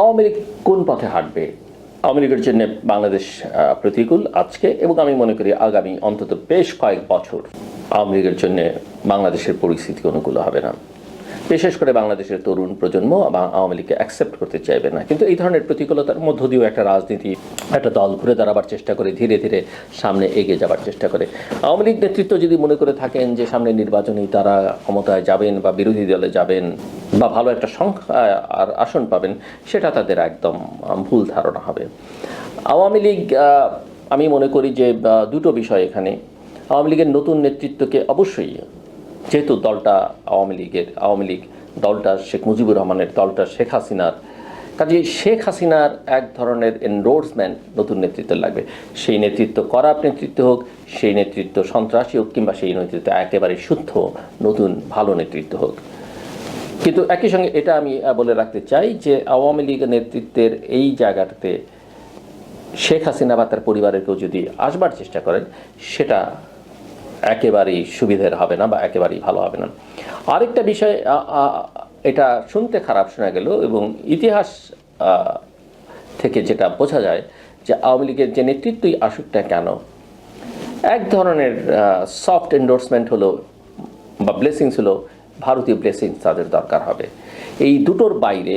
আওয়ামী লীগ কোন পথে হাঁটবে? আওয়ামী লীগের জন্য বাংলাদেশ প্রতিকূল আজকে এবং আমি মনে করি আগামী অন্তত বেশ কয়েক বছর আওয়ামী লীগের জন্য বাংলাদেশের পরিস্থিতি অনুকূল হবে না। বিশেষ করে বাংলাদেশের তরুণ প্রজন্ম আওয়ামী লীগকে অ্যাকসেপ্ট করতে চাইবে না। কিন্তু এই ধরনের প্রতিকূলতার মধ্য দিয়েও একটা রাজনীতি, একটা দল ঘুরে দাঁড়াবার চেষ্টা করে, ধীরে ধীরে সামনে এগিয়ে যাবার চেষ্টা করে। আওয়ামী লীগ নেতৃত্ব যদি মনে করে থাকেন যে সামনে নির্বাচনেই তারা ক্ষমতায় যাবেন বা বিরোধী দলে যাবেন বা ভালো একটা সংখ্যা আর আসন পাবেন, সেটা তাদের একদম ভুল ধারণা হবে। আওয়ামী লীগ আমি মনে করি যে দুটো বিষয় এখানে। আওয়ামী লীগের নতুন নেতৃত্বকে অবশ্যই যেহেতু দলটা আওয়ামী লীগের, আওয়ামী লীগ দলটা শেখ মুজিবুর রহমানের, দলটা শেখ হাসিনার। কাজে শেখ হাসিনার এক ধরনের এনরোর্সমেন্ট নতুন নেতৃত্ব লাগবে। সেই নেতৃত্ব করাপ নেতৃত্ব হোক, সেই নেতৃত্ব সন্ত্রাসী হোক কিংবা সেই নেতৃত্ব একেবারে শুদ্ধ, নতুন, ভালো নেতৃত্ব হোক। কিন্তু একই সঙ্গে এটা আমি বলে রাখতে চাই যে আওয়ামী লীগের নেতৃত্বের এই জায়গাটাতে শেখ হাসিনা বা তার পরিবারের কেউ যদি আসবার চেষ্টা করেন, সেটা একেবারেই সুবিধের হবে না বা একেবারেই ভালো হবে না। আরেকটা বিষয় এটা শুনতে খারাপ শোনা গেল এবং ইতিহাস থেকে যেটা বোঝা যায় যে আওয়ামী লীগের যে নেতৃত্বই আসুক না কেন, এক ধরনের সফট এন্ডোর্সমেন্ট হলো বা ব্লেসিংস হলো ভারতীয় ব্লেসিংস তাদের দরকার হবে। এই দুটোর বাইরে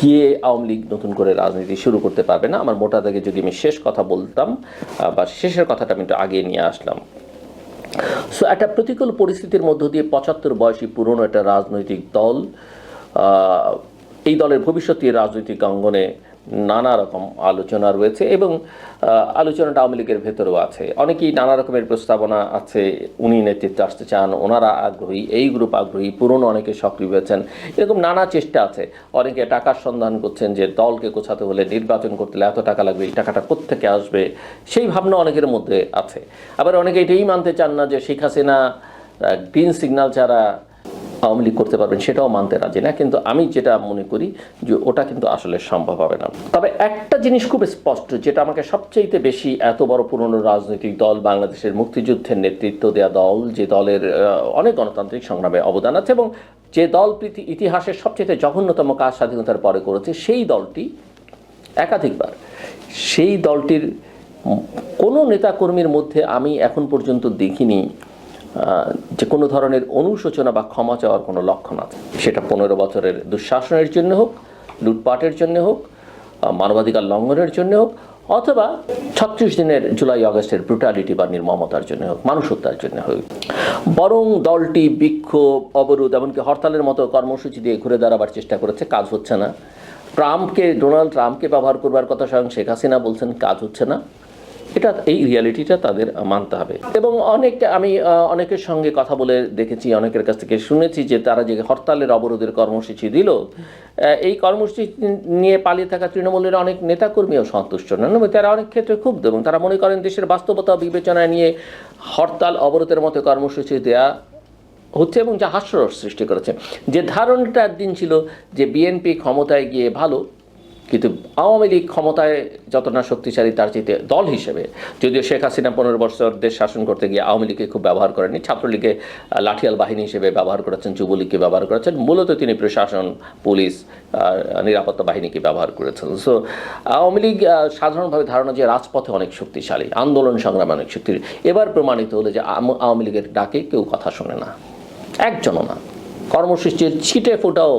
গিয়ে আওয়ামী লীগ নতুন করে রাজনীতি শুরু করতে পারবে না। আমার মোটা দাগে যদি আমি শেষ কথা বলতাম বা শেষের কথাটা আমি একটু আগে নিয়ে আসলাম। সো একটা প্রতিকূল পরিস্থিতির মধ্য দিয়ে পঁচাত্তর বয়সী পুরনো একটা রাজনৈতিক দল এই দলের ভবিষ্যৎ রাজনৈতিক অঙ্গনে নানা রকম আলোচনা রয়েছে এবং আলোচনাটা আওয়ামী লীগের ভেতরেও আছে। অনেকেই নানা রকমের প্রস্তাবনা আছে, উনি নেতৃত্বে আসতে চান, ওনারা আগ্রহী, এই গ্রুপ আগ্রহী, পুরনো অনেকে সক্রিয় হয়েছেন, এরকম নানা চেষ্টা আছে। অনেকে টাকার সন্ধান করছেন যে দলকে গোছাতে হলে নির্বাচন করতে হলে এত টাকা লাগবে, এই টাকাটা কোত্থেকে আসবে? সেই ভাবনা অনেকের মধ্যে আছে। আবার অনেকে এটাই মানতে চান না যে শেখ হাসিনা গ্রিন সিগন্যাল ছাড়া আওয়ামী লীগ করতে পারবেন সেটাও মানতে রাজি না, কিন্তু আমি যেটা মনে করি যে ওটা কিন্তু আসলে সম্ভব হবে না। তবে একটা জিনিস খুব স্পষ্ট, যেটা আমাকে সবচেয়ে বেশি এত বড় পুরনো রাজনৈতিক দল, বাংলাদেশের মুক্তিযুদ্ধের নেতৃত্ব দেওয়া দল, যে দলের অনেক গণতান্ত্রিক সংগ্রামে অবদান আছে এবং যে দল ইতিহাসের সবচেয়ে জঘন্যতম কাজ স্বাধীনতার পরে করেছে, সেই দলটি একাধিকবার, সেই দলটির কোনো নেতাকর্মীর মধ্যে আমি এখন পর্যন্ত দেখিনি যে কোনো ধরনের অনুশোচনা বা ক্ষমা চাওয়ার কোনো লক্ষণ আছে। সেটা পনেরো বছরের দুঃশাসনের জন্য হোক, লুটপাটের জন্য হোক মানবাধিকার লঙ্ঘনের জন্য হোক, অথবা ছত্রিশ দিনের জুলাই আগস্টের ব্রুটালিটি বা নির্মমতার জন্য হোক মানুষ হত্যার জন্য হোক। বরং দলটি বিক্ষোভ, অবরোধ, এমনকি হরতালের মতো কর্মসূচি দিয়ে ঘুরে দাঁড়াবার চেষ্টা করেছে, কাজ হচ্ছে না। ট্রাম্পকে, ডোনাল্ড ট্রাম্পকে ব্যবহার করবার কথা স্বয়ং শেখ হাসিনা বলছেন, কাজ হচ্ছে না। এটা এই রিয়ালিটিটা তাদের মানতে হবে। এবং অনেক আমি অনেকের সঙ্গে কথা বলে দেখেছি, অনেকের কাছ থেকে শুনেছি যে তারা যে হরতালের অবরোধের কর্মসূচি দিল এই কর্মসূচি নিয়ে পালিয়ে থাকা তৃণমূলের অনেক নেতাকর্মীও সন্তুষ্ট নন তারা অনেক ক্ষেত্রে ক্ষুব্ধ এবং তারা মনে করেন দেশের বাস্তবতা বিবেচনায় নিয়ে হরতাল, অবরোধের মতো কর্মসূচি দেয়া হচ্ছে এবং যা হাস্যরস সৃষ্টি করেছে। যে ধারণাটা একদিন ছিল যে বিএনপি ক্ষমতায় গিয়ে ভালো কিন্তু আওয়ামী লীগ ক্ষমতায় যত না শক্তিশালী, তার চাইতে দল হিসেবে, যদিও শেখ হাসিনা পনেরো বছর দেশ শাসন করতে গিয়ে আওয়ামী লীগকে খুব ব্যবহার করেনি ছাত্রলীগে লাঠিয়াল বাহিনী হিসেবে ব্যবহার করেছেন, যুবলীগকে ব্যবহার করেছেন, মূলত তিনি প্রশাসন, পুলিশ নিরাপত্তা বাহিনীকে ব্যবহার করেছেন। সো আওয়ামী লীগ সাধারণভাবে ধারণা যে রাজপথে অনেক শক্তিশালী, আন্দোলন সংগ্রামে অনেক শক্তি এবার প্রমাণিত হলো যে আওয়ামী লীগের ডাকে কেউ কথা শোনে না, একজনও না। কর্মসূচির ছিটে ফোটাও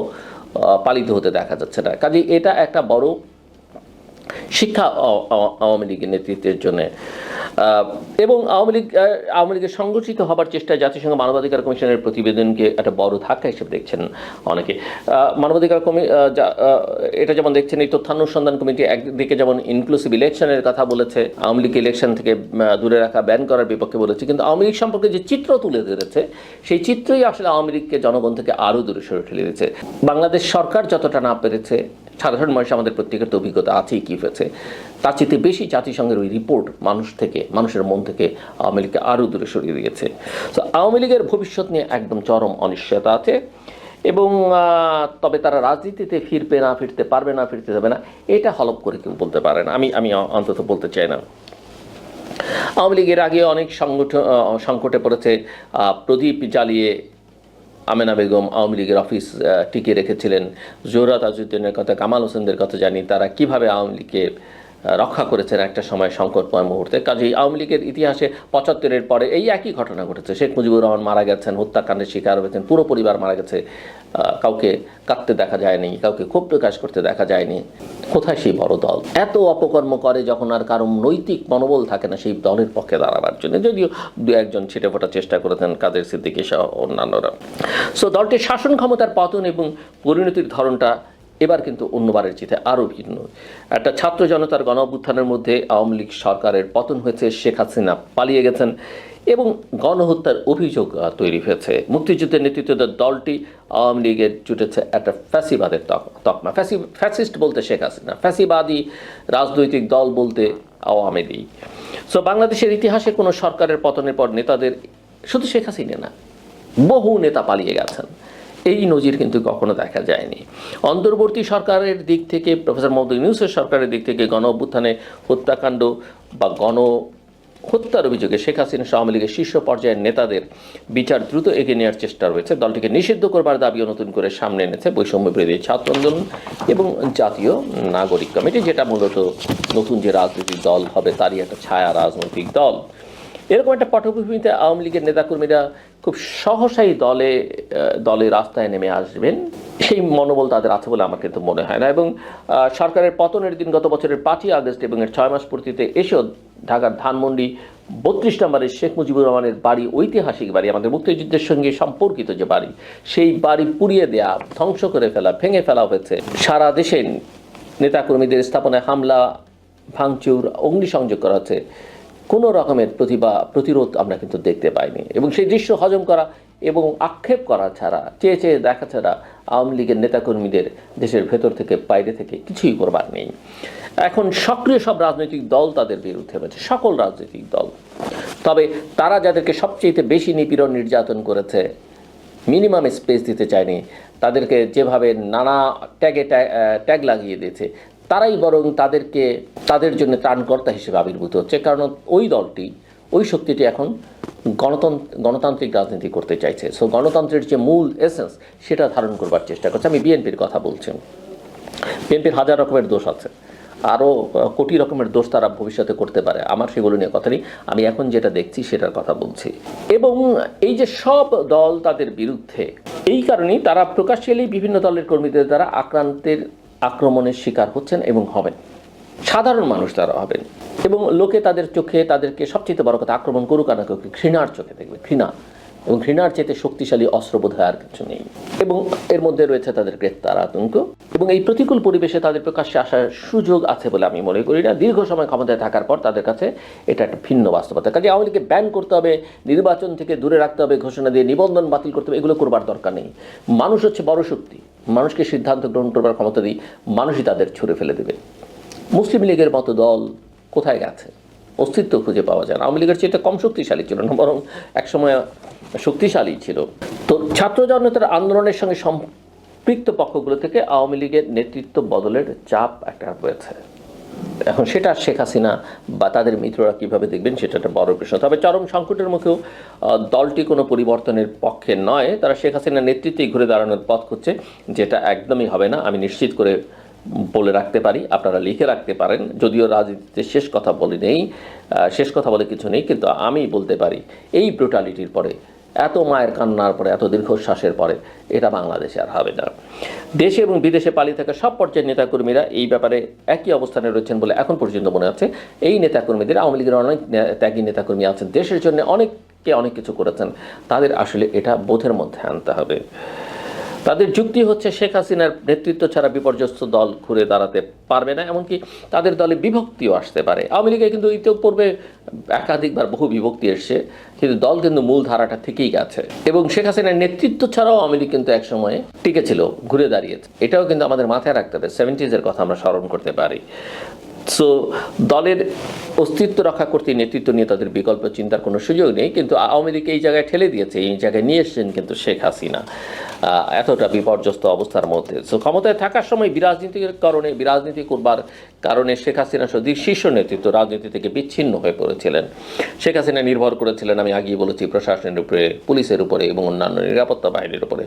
পালিত হতে দেখা যাচ্ছে না। কাজে এটা একটা বড় শিক্ষা আওয়ামী লীগের নেতৃত্বের জন্য। এবং আওয়ামী লীগ আওয়ামী লীগের সংগঠিত হবার চেষ্টায় জাতিসংঘ মানবাধিকার কমিশনের প্রতিবেদনকে একটা বড় ধাক্কা হিসেবে দেখছেন অনেকে। মানবাধিকার কমি এটা যেমন দেখছেন, এই তথ্যানুসন্ধান কমিটি একদিকে যেমন ইনক্লুসিভ ইলেকশনের কথা বলেছে, আওয়ামী লীগ ইলেকশন থেকে দূরে রাখা ব্যান করার বিপক্ষে বলেছে, কিন্তু আওয়ামী লীগ সম্পর্কে যে চিত্র তুলে ধরেছে, সেই চিত্রই আসলে আওয়ামী লীগকে জনগণ থেকে আরও দূরে সরে ঠেলে দিয়েছে। বাংলাদেশ সরকার যতটা না পেরেছে সাধারণ মানুষ আমাদের প্রত্যেকের তো অভিজ্ঞতা আছেই কী হয়েছে। তার চেয়ে বেশি জাতিসংঘের ওই রিপোর্ট মানুষ থেকে, মানুষের মন থেকে আওয়ামী লীগকে আরও দূরে সরিয়ে দিয়েছে। তো আওয়ামী লীগের ভবিষ্যৎ নিয়ে একদম চরম অনিশ্চয়তা আছে এবং তবে তারা রাজনীতিতে ফিরবে না, ফিরতে পারবে না, ফিরতে যাবে না, এটা হলপ করে কেউ বলতে পারে না। আমি আমি অন্তত বলতে চাই না। আওয়ামী লীগের আগে অনেক সংগঠন সংকটে পড়েছে। প্রদীপ জ্বালিয়ে আমেনা বেগম আওয়ামী লীগের অফিস টিকিয়ে রেখেছিলেন। জোহরা তাজউদ্দিনের কথা কামাল হোসেনদের কথা জানি তারা কীভাবে আওয়ামী আহ, রক্ষা করেছেন একটা সময় সংকটময় মুহূর্তে। কাজেই আওয়ামী লীগের ইতিহাসে পঁচাত্তরের পরে এই একই ঘটনা ঘটেছে। শেখ মুজিবুর রহমান মারা গেছেন, হত্যাকাণ্ডের শিকার হয়েছেন, পুরো পরিবার মারা গেছে। কাউকে কাঁদতে দেখা যায়নি, কাউকে ক্ষোভ প্রকাশ করতে দেখা যায়নি। কোথায় সেই বড় দল? এত অপকর্ম করে যখন আর কারও নৈতিক মনোবল থাকে না, সেই দলের পক্ষে দাঁড়াবার জন্য। যদিও দু একজন ছিটে ফোটার চেষ্টা করেছেন কাদের সিদ্দিকী সহ অন্যান্যরা। সো দলটির শাসন ক্ষমতার পতন এবং পরিণতির ধরনটা এবার কিন্তু অন্যবারের চিঠে আরও ভিন্ন। একটা ছাত্র জনতার গণ অভ্যুত্থানের মধ্যে আওয়ামী লীগ সরকারের পতন হয়েছে, শেখ হাসিনা পালিয়ে গেছেন এবং গণহত্যার অভিযোগ তৈরি হয়েছে। মুক্তিযুদ্ধের নেতৃত্ব দলটি আওয়ামী লীগের জুটেছে একটা ফ্যাসিবাদের তক- তকমা। ফ্যাসি, ফ্যাসিস্ট বলতে শেখ হাসিনা, ফ্যাসিবাদী রাজনৈতিক দল বলতে আওয়ামী লীগ। সো বাংলাদেশের ইতিহাসে কোনো সরকারের পতনের পর নেতাদের শুধু শেখ হাসিনা না, বহু নেতা পালিয়ে গেছেন। এই নজির কিন্তু কখনো দেখা যায়নি। অন্তর্বর্তী সরকারের দিক থেকে, প্রফেসর মোহাম্মদ ইউনুসের সরকারের দিক থেকে গণ অভ্যুত্থানে হত্যাকাণ্ড বা গণ হত্যার অভিযোগে শেখ হাসিনা আওয়ামী লীগের শীর্ষ পর্যায়ের নেতাদের বিচার দ্রুত এগিয়ে নেওয়ার চেষ্টা রয়েছে। দলটিকে নিষিদ্ধ করবার দাবিও নতুন করে সামনে এনেছে বৈষম্য বিরোধী ছাত্র আন্দোলন এবং জাতীয় নাগরিক কমিটি, যেটা মূলত নতুন যে রাজনৈতিক দল হবে, তারই একটা ছায়া রাজনৈতিক দল। এরকম একটা পটভূমিতে আওয়ামী লীগের নেতাকর্মীরা খুব সহসাই দলে দলে রাস্তায় নেমে আসবেন, সেই মনোবল তাদের আছে বলে আমার কিন্তু মনে হয় না। এবং সরকারের পতনের দিন গত বছরের পাঁচই আগস্ট এবং এর ছয় মাস পূর্তিতে এসেও ঢাকার ধানমন্ডি বত্রিশ নম্বরের শেখ মুজিবুর রহমানের বাড়ি, ঐতিহাসিক বাড়ি, আমাদের মুক্তিযুদ্ধের সঙ্গে সম্পর্কিত যে বাড়ি, সেই বাড়ি পুড়িয়ে দেয়া, ধ্বংস করে ফেলা, ভেঙে ফেলা হয়েছে। সারা দেশে নেতাকর্মীদের স্থাপনায় হামলা, ভাঙচুর, অগ্নিসংযোগ করা হচ্ছে। কোনো রকমের প্রতিভা, প্রতিরোধ আমরা কিন্তু দেখতে পাইনি। এবং সেই দৃশ্য হজম করা এবং আক্ষেপ করা ছাড়া, চেয়ে চেয়ে দেখা ছাড়া আওয়ামী লীগের নেতাকর্মীদের দেশের ভেতর থেকে, বাইরে থেকে কিছুই করবার নেই। এখন সক্রিয় সব রাজনৈতিক দল তাদের বিরুদ্ধে রয়েছে, সকল রাজনৈতিক দল। তবে তারা যাদেরকে সবচেয়ে বেশি নিপীড়ন নির্যাতন করেছে, মিনিমাম স্পেস দিতে চায়নি, তাদেরকে যেভাবে নানা ট্যাগে ট্যাগ লাগিয়ে দিয়েছে তারাই বরং তাদেরকে, তাদের জন্য ত্রাণকর্তা হিসেবে আবির্ভূত হচ্ছে। কারণ ওই দলটি, ওই শক্তিটি এখন গণতন্ত্র, গণতান্ত্রিক রাজনীতি করতে চাইছে। সো গণতন্ত্রের যে মূল এসেন্স সেটা ধারণ করবার চেষ্টা করছে। আমি বিএনপির কথা বলছি। বিএনপির হাজার রকমের দোষ আছে। আরও কোটি রকমের দোষ তারা ভবিষ্যতে করতে পারে। আমার সেগুলো নিয়ে কথা নেই। আমি এখন যেটা দেখছি, সেটার কথা বলছি। এবং এই যে সব দল তাদের বিরুদ্ধে, এই কারণেই তারা প্রকাশ্যেই বিভিন্ন দলের কর্মীদের দ্বারা আক্রান্তের আক্রমণের শিকার হচ্ছেন এবং হবেন। সাধারণ মানুষ তারা হবেন এবং লোকে তাদের চোখে তাদেরকে সবচেয়ে বড় কথা আক্রমণ করুক আর না করুক, ঘৃণার চোখে দেখবে ঘৃণা। এবং ঘৃণার চেয়ে শক্তিশালী অস্ত্র বোধ আর কিছু নেই। এবং এর মধ্যে রয়েছে তাদের গ্রেপ্তার আতঙ্ক এবং এই প্রতিকূল পরিবেশে তাদের প্রকাশ্যে আসার সুযোগ আছে বলে আমি মনে করি না। দীর্ঘ সময় ক্ষমতায় থাকার পর তাদের কাছে এটা একটা ভিন্ন বাস্তবতা। কাজে আওয়ামী লীগকে ব্যান করতে হবে নির্বাচন থেকে দূরে রাখতে হবে ঘোষণা দিয়ে নিবন্ধন বাতিল করতে হবে এগুলো করবার দরকার নেই। মানুষ হচ্ছে বড় শক্তি। মানুষকে সিদ্ধান্ত গ্রহণ করবার ক্ষমতা দিই মানুষই তাদের ছুড়ে ফেলে দেবে। মুসলিম লীগের মতো দল কোথায় গেছে? অস্তিত্ব খুঁজে পাওয়া যায় আওয়ামী লীগের চেয়ে কম শক্তিশালী ছিল না, বরং একসময় শক্তিশালী ছিল। তো ছাত্র জনতার আন্দোলনের সঙ্গে সম্পৃক্ত পক্ষগুলো থেকে আওয়ামী লীগের নেতৃত্ব বদলের চাপ একটা রয়েছে। এখন সেটা শেখ হাসিনা বা তাদের মিত্ররা কীভাবে দেখবেন সেটা একটা বড় প্রশ্ন। তবে চরম সংকটের মুখেও দলটি কোনো পরিবর্তনের পক্ষে নয়। তারা শেখ হাসিনার নেতৃত্বেই ঘুরে দাঁড়ানোর পথ খুঁজছে, যেটা একদমই হবে না। আমি নিশ্চিত করে বলে রাখতে পারি, আপনারা লিখে রাখতে পারেন। যদিও রাজনীতিতে শেষ কথা বলে নেই শেষ কথা বলে কিছু নেই, কিন্তু আমি বলতে পারি, এই ব্রুটালিটির পরে এত মায়ের কান্নার পরে, এত দীর্ঘশ্বাসের পরে এটা বাংলাদেশে আর হবে না। দেশে এবং বিদেশে পালিয়ে থাকা সব পর্যায়ের নেতাকর্মীরা এই ব্যাপারে একই অবস্থানে রয়েছেন বলে এখন পর্যন্ত মনে হচ্ছে। এই নেতাকর্মীদের আওয়ামী লীগের অনেক ত্যাগী নেতাকর্মী আছেন। দেশের জন্য অনেককে অনেক কিছু করেছেন। তাদের আসলে এটা বোধের মধ্যে আনতে হবে। তাদের যুক্তি হচ্ছে শেখ হাসিনার নেতৃত্ব ছাড়া বিপর্যস্ত দল ঘুরে দাঁড়াতে পারবে না, এমনকি তাদের দলে বিভক্তিও আসতে পারে। আওয়ামী লীগে কিন্তু ইতিপূর্বে একাধিকবার বহু বিভক্তি এসছে, কিন্তু দল কিন্তু মূল ধারাটা থেকেই গেছে এবং শেখ হাসিনার নেতৃত্ব ছাড়াও আওয়ামী লীগ কিন্তু একসময়ে টিকে ছিল, ঘুরে দাঁড়িয়েছে। এটাও কিন্তু আমাদের মাথায় রাখতে হবে সেভেন্টিজের কথা আমরা স্মরণ করতে পারি। সো দলের অস্তিত্ব রক্ষা করতে নেতৃত্ব নিয়ে তাদের বিকল্প চিন্তার কোনো সুযোগ নেই, কিন্তু আওয়ামী লীগ এই জায়গায় ঠেলে দিয়েছে, এই জায়গায় নিয়ে এসেছেন কিন্তু শেখ হাসিনা। এতটা বিপর্যস্ত অবস্থার মধ্যে। সো ক্ষমতায় থাকার সময় বিরাজনীতির কারণে, বিরাজনীতি করবার কারণে শেখ হাসিনা সদি শীর্ষ নেতৃত্ব রাজনীতি থেকে বিচ্ছিন্ন হয়ে পড়েছিলেন। শেখ হাসিনা নির্ভর করেছিলেন, আমি আগেই বলেছি, প্রশাসনের উপরে, পুলিশের উপরে এবং অন্যান্য নিরাপত্তা বাহিনীর উপরে।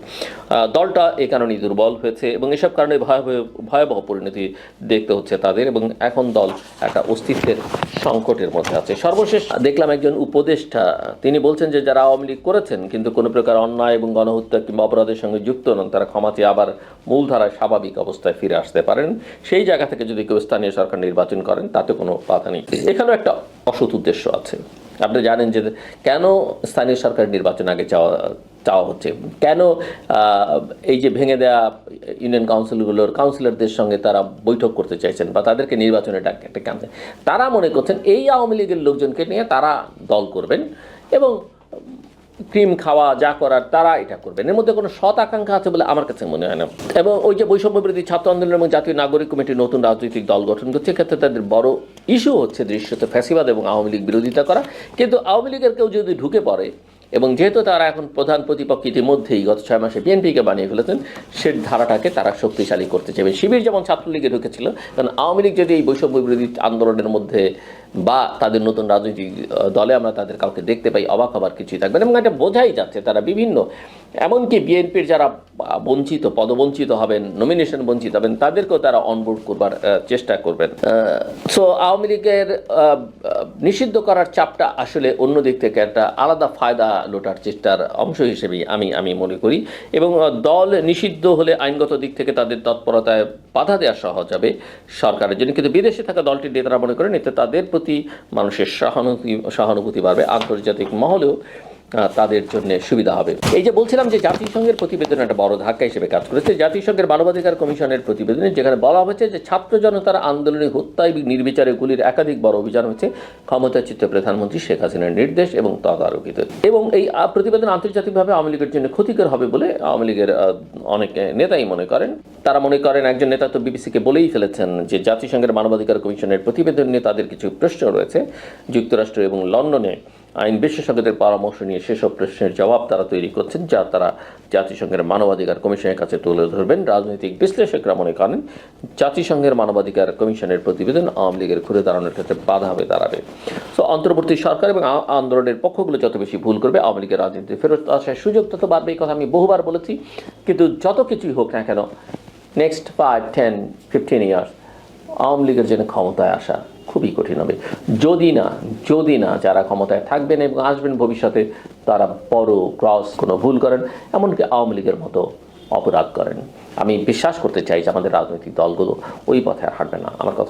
দলটা এ কারণেই দুর্বল হয়েছে এবং এসব কারণে ভয়াবহ ভয়াবহ পরিণতি দেখতে হচ্ছে তাদের এবং এখন দল একটা অস্তিত্বের সংকটের মধ্যে আছে। সর্বশেষ দেখলাম একজন উপদেষ্টা, তিনি বলছেন যে যারা আওয়ামী লীগ করেছেন কিন্তু কোনো প্রকার অন্যায় এবং গণহত্যা কিংবা অপরাধের সঙ্গে যুক্ত নন, তারা ক্ষমা চেয়ে আবার মূলধারায় স্বাভাবিক অবস্থায় ফিরে আসতে পারেন। সেই জায়গা থেকে যদি কেউ স্থানীয় সরকার নির্বাচন করেন, তাতে কোনো বাধা নেই। এখানেও একটা অসৎ উদ্দেশ্য আছে। আপনি জানেন যে কেন স্থানীয় সরকার নির্বাচন আগে চাওয়া চাওয়া হচ্ছে। কেন এই যে ভেঙে দেওয়া ইউনিয়ন কাউন্সিলগুলোর কাউন্সিলরদের সঙ্গে তারা বৈঠক করতে চাইছেন বা তাদেরকে নির্বাচনে ডেকে আনছেন তারা মনে করছেন এই আওয়ামী লীগের লোকজনকে নিয়ে তারা দল করবেন এবং ক্রিম খাওয়া, যা করার তারা এটা করবেন। এর মধ্যে কোনো সৎ আকাঙ্ক্ষা আছে বলে আমার কাছে মনে হয় না। এবং ওই যে বৈষম্য বিরোধী ছাত্র আন্দোলন এবং জাতীয় নাগরিক কমিটি নতুন রাজনৈতিক দল গঠন করছে, এক্ষেত্রে তাদের বড় ইস্যু হচ্ছে দৃশ্যত ফ্যাসিবাদ এবং আওয়ামী লীগ বিরোধিতা করা। কিন্তু আওয়ামী লীগের কেউ যদি ঢুকে পড়ে এবং যেহেতু তারা এখন প্রধান প্রতিপক্ষ ইতিমধ্যেই গত ছয় মাসে বিএনপিকে বানিয়ে ফেলেছেন, সে ধারাটাকে তারা শক্তিশালী করতে চাইবে শিবির যেমন ছাত্রলীগে ঢুকেছিল, কারণ আওয়ামী লীগ যদি এই বৈষম্য বিরোধী আন্দোলনের মধ্যে বা তাদের নতুন রাজনৈতিক দলে আমরা তাদের কাউকে দেখতে পাই, অবাক হবার কিছুই থাকবে এবং এটা বোঝাই যাচ্ছে তারা বিভিন্ন, এমনকি বিএনপির যারা বঞ্চিত, পদবঞ্চিত হবেন নমিনেশন বঞ্চিত হবেন, তাদেরকেও তারা অনবোর্ড করবার চেষ্টা করবেন। সো আওয়ামী লীগের নিষিদ্ধ করার চাপটা আসলে অন্য দিক থেকে একটা আলাদা ফায়দা লোটার চেষ্টার অংশ হিসেবেই আমি আমি মনে করি। এবং দল নিষিদ্ধ হলে আইনগত দিক থেকে তাদের তৎপরতায় বাধা দেওয়া সহজ হবে সরকারের জন্য। কিন্তু বিদেশে থাকা দলটির নেতারা মনে করেন, এতে তাদের প্রতি মানুষের সহানুভূতি সহানুভূতি বাড়বে। আন্তর্জাতিক মহলেও তাদের জন্য সুবিধা হবে। এই যে বলছিলাম যে জাতিসংঘের প্রতিবেদন একটা বড় ধাক্কা হিসেবে কাজ করেছে। জাতিসংঘের মানবাধিকার কমিশনের প্রতিবেদনে যেখানে বলা হয়েছে যে ছাত্র জনতার আন্দোলনে হত্যা এবং নির্বিচারে গুলির একাধিক বড় অভিযান হয়েছে, ক্ষমতাচ্যুত প্রধানমন্ত্রী শেখ হাসিনার নির্দেশ এবং তদারকিতে। এবং এই প্রতিবেদন আন্তর্জাতিকভাবে আওয়ামী লীগের জন্য ক্ষতিকর হবে বলে আওয়ামী লীগের অনেক নেতাই মনে করেন। তারা মনে করেন একজন নেতা তো বিবিসিকে বলেই ফেলেছেন যে জাতিসংঘের মানবাধিকার কমিশনের প্রতিবেদন নিয়ে তাদের কিছু প্রশ্ন রয়েছে। যুক্তরাষ্ট্র এবং লন্ডনে আইন বিশেষজ্ঞদের পরামর্শ নিয়ে সেসব প্রশ্নের জবাব তারা তৈরি করছেন, যা তারা জাতিসংঘের মানবাধিকার কমিশনের কাছে তুলে ধরবেন। রাজনৈতিক বিশ্লেষকরা মনে করেন, জাতিসংঘের মানবাধিকার কমিশনের প্রতিবেদন আওয়ামী লীগের ঘুরে দাঁড়ানোর ক্ষেত্রে বাধা হয়ে দাঁড়াবে। তো অন্তর্বর্তী সরকার এবং আন্দোলনের পক্ষগুলো যত বেশি ভুল করবে, আওয়ামী লীগের রাজনীতি ফেরত আসার সুযোগ তত বাড়বে, এই কথা আমি বহুবার বলেছি। কিন্তু যত কিছুই হোক না কেন next five ten fifteen years Awami লীগের জন্য ক্ষমতায় আসা খুবই কঠিন হবে। যদি না যদি না যারা ক্ষমতায় থাকবেন এবং আসবেন ভবিষ্যতে, তারা বড়, ক্রস কোনো ভুল করেন, এমনকি আওয়ামী লীগের মতো অপরাধ করেন। আমি বিশ্বাস করতে চাই যে আমাদের রাজনৈতিক দলগুলো ওই পথে আর হাঁটবে না। আমার কথা